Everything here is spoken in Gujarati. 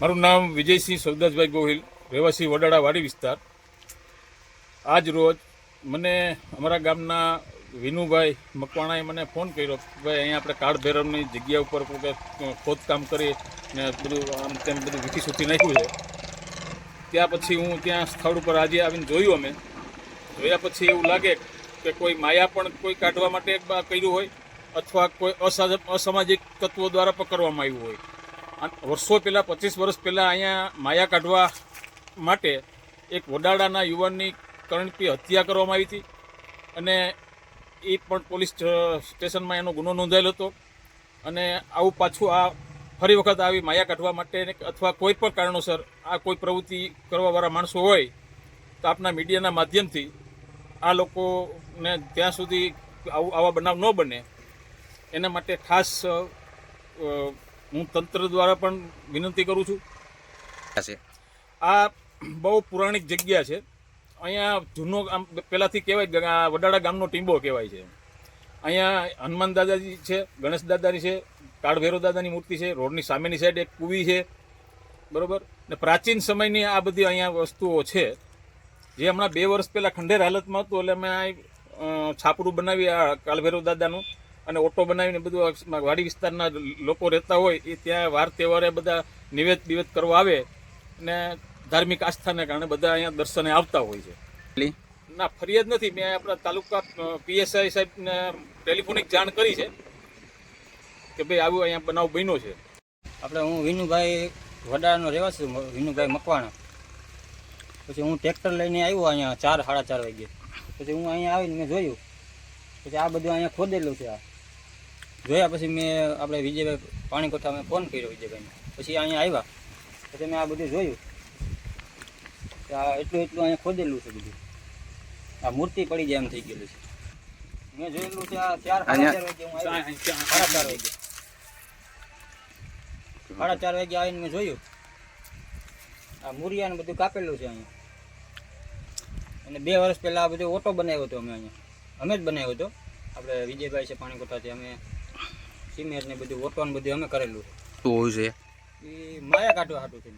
મારું નામ વિજયસિંહ સરદાસભાઈ ગોહિલ, રહેવાસી વડાળા વાડી વિસ્તાર. આજ રોજ મને અમારા ગામના વિનુભાઈ મકવાણાએ મને ફોન કર્યો કે ભાઈ અહીંયા આપણે કાળ ભૈરવની જગ્યા ઉપર કોઈ ખોદકામ કરી ને બધું આમ તેમ બધું વીખી સૂકી નાખ્યું છે. ત્યાં પછી હું ત્યાં સ્થળ ઉપર આજે આવીને જોયું અમે. જોયા પછી એવું લાગે કે કોઈ માયા પણ કોઈ કાઢવા માટે કર્યું હોય અથવા કોઈ અસા- અસામાજિક તત્વો દ્વારા પકડવામાં આવ્યું હોય. વર્ષો પહેલાં, પચીસ વર્ષ પહેલાં અહીંયા માયા કાઢવા માટે એક વડાડાના યુવાનની કરણપી હત્યા કરવામાં આવી હતી અને એ પણ પોલીસ સ્ટેશનમાં એનો ગુનો નોંધાયેલો હતો. અને આવું પાછું આ ફરી વખત આવી માયા કાઢવા માટે અથવા કોઈ પણ કારણોસર આ કોઈ પ્રવૃત્તિ કરવાવાળા માણસો હોય, તો આપના મીડિયાના માધ્યમથી આ લોકોને ત્યાં સુધી આવું, આવા બનાવ ન બને. એના માટે ખાસ હું તંત્ર દ્વારા પણ વિનંતી કરું છું. આ બહુ પુરાણિક જગ્યા છે. અહીંયા જૂનો આમ પહેલાંથી કહેવાય આ વડાળા ગામનો ટીંબો કહેવાય છે. અહીંયા હનુમાન દાદાજી છે ગણેશ દાદાની છે કાળભૈરવ દાદાની મૂર્તિ છે રોડની સામેની સાઈડ એક કુવી છે. બરાબર? ને પ્રાચીન સમયની આ બધી અહીંયા વસ્તુઓ છે. જે હમણાં બે વર્ષ પહેલાં ખંડેર હાલતમાં હતું એટલે અમે આ છાપરું બનાવી આ કાળભૈરવ દાદાનું. અને ઓટો બનાવીને બધું વાડી વિસ્તારના લોકો રહેતા હોય એ ત્યાં વાર તહેવારે બધા નિવેદ બિવેદ કરવા આવે અને ધાર્મિક આસ્થાને કારણે બધા અહીંયા દર્શને આવતા હોય છે. ના ફરિયાદ નથી. મેં આપણા તાલુકા પીએસઆઈ સાહેબને ટેલિફોનિક જાણ કરી છે કે ભાઈ આવું અહીંયા બનાવ બન્યો છે. આપણે હું વિનુભાઈ વડાનો રહેવાસી છું, વિનુભાઈ મકવાણા. પછી હું ટ્રેક્ટર લઈને આવ્યો અહીંયા ચાર સાડા ચાર વાગે પછી હું અહીંયા આવીને મેં જોયું. પછી આ બધું અહીંયા ખોદેલું છે આ. જોયા પછી મેં આપણે વિજયભાઈ પાણી કોઠા મેં ફોન કર્યો વિજયભાઈને. પછી અહીંયા આવ્યા. પછી મેં આ બધું જોયું. કે આ એટલું એટલું અહીંયા ખોદેલું છે બધું. આ મૂર્તિ પડી જાય એમ થઈ ગયેલું છે. મેં જોયેલું છે આ ચાર સાડા ચાર વાગે સાડા ચાર વાગે સાડા ચાર વાગે આવીને મેં જોયું. આ મૂરિયા ને બધું કાપેલું છે અહીંયા. અને બે વર્ષ પહેલા આ બધું ઓટો બનાવ્યો હતો અમે અહીંયા. અમે જ બનાવ્યો હતો. આપણે વિજયભાઈ છે પાણી કોઠાથી અમે સિમેન્ટ ને બધું ઓટો ને બધું અમે કરેલું શું હોવું છે? એ માયા કાઢવા હાટું છે.